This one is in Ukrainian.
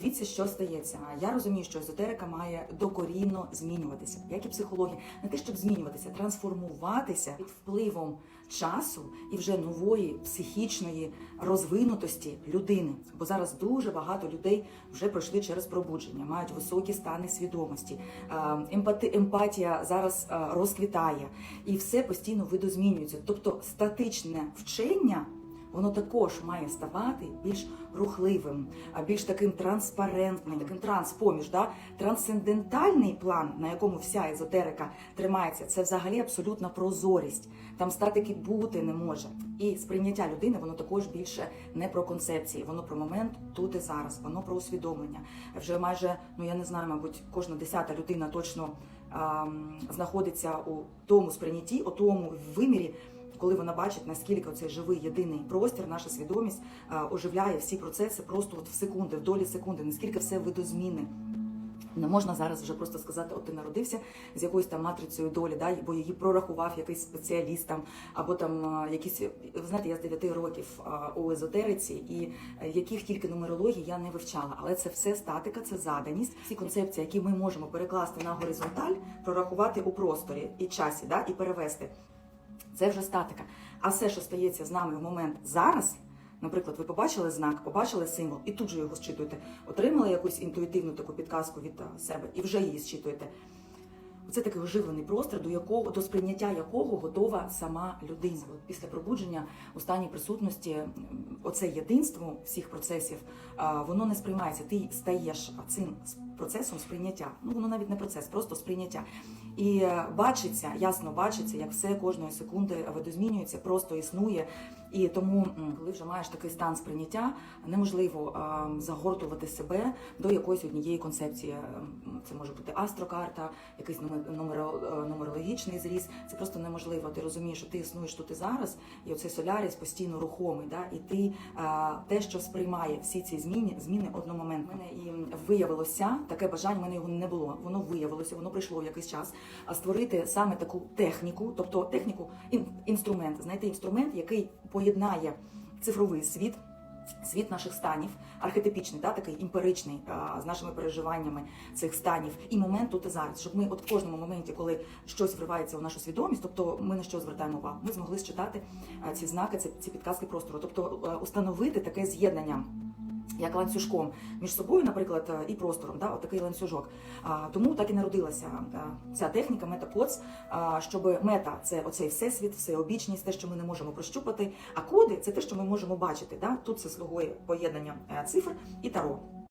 Дивіться, що стається. Я розумію, що езотерика має докорінно змінюватися, як і психологія, не те, щоб змінюватися, трансформуватися під впливом часу і вже нової психічної розвинутості людини. Бо зараз дуже багато людей вже пройшли через пробудження, мають високі стани свідомості. Е, Емпати, емпатія зараз е, розквітає, і все постійно видозмінюється. Тобто статичне вчення. Воно також має ставати більш рухливим, а більш таким транспарентним, таким транспоміж, да? трансцендентальний план, на якому вся езотерика тримається, це взагалі абсолютна прозорість. Там статики бути не може. І сприйняття людини воно також більше не про концепції, воно про момент тут і зараз, воно про усвідомлення. Вже майже, ну я не знаю, мабуть, кожна десята людина точно знаходиться у тому сприйнятті, у тому вимірі коли вона бачить, наскільки цей живий єдиний простір, наша свідомість оживляє всі процеси просто от в секунди, в долі секунди, наскільки все видозміни. Не можна зараз вже просто сказати, от ти народився з якоюсь там матрицею долі, да, бо її прорахував якийсь спеціаліст там, або там якісь. Ви знаєте, я з 9 років а, у езотериці, і е, яких тільки нумерологій я не вивчала. Але це все статика, це заданість. Всі концепції, які ми можемо перекласти на горизонталь, прорахувати у просторі і часі, да, і перевести. Це вже статика. А все, що стається з нами в момент зараз, наприклад, ви побачили знак, побачили символ, і тут же його зчитуєте, отримали якусь інтуїтивну таку підказку від себе і вже її зчитуєте. Це такий оживлений простір, до якого до сприйняття якого готова сама людина. От після пробудження у стані присутності оце єдинство всіх процесів, воно не сприймається. Ти стаєш цим процесом сприйняття. Ну воно навіть не процес, просто сприйняття. І е, бачиться, ясно бачиться, як все кожної секунди видозмінюється, просто існує. І тому, коли вже маєш такий стан сприйняття, неможливо загортувати себе до якоїсь однієї концепції. Це може бути астрокарта, якийсь нумер- нумеро- е, нумерологічний зріз. Це просто неможливо. Ти розумієш, що ти існуєш тут і зараз, і оцей соляріс постійно рухомий. Да? І ти а, те, що сприймає всі ці зміни, зміни одномоментно. Мене і виявилося таке бажання. У мене його не було. Воно виявилося, воно прийшло в якийсь час. А створити саме таку техніку, тобто техніку ін- інструмент, знаєте, інструмент, який поєднає цифровий світ. Світ наших станів, архетипічний, да, такий імперичний, з нашими переживаннями цих станів, і момент тут і зараз, щоб ми от в кожному моменті, коли щось вривається у нашу свідомість, тобто ми на що звертаємо увагу, ми змогли считати ці знаки, ці, ці підказки простору, тобто е, установити таке з'єднання. Як ланцюжком між собою, наприклад, е, і простором, да, от такий ланцюжок. А, тому так і народилася а, ця техніка метакодс, щоб мета це оцей всесвіт, всеобічність, те, що ми не можемо прощупати. А коди це те, що ми можемо бачити. Да? Тут це слугує поєднання е, цифр і таро.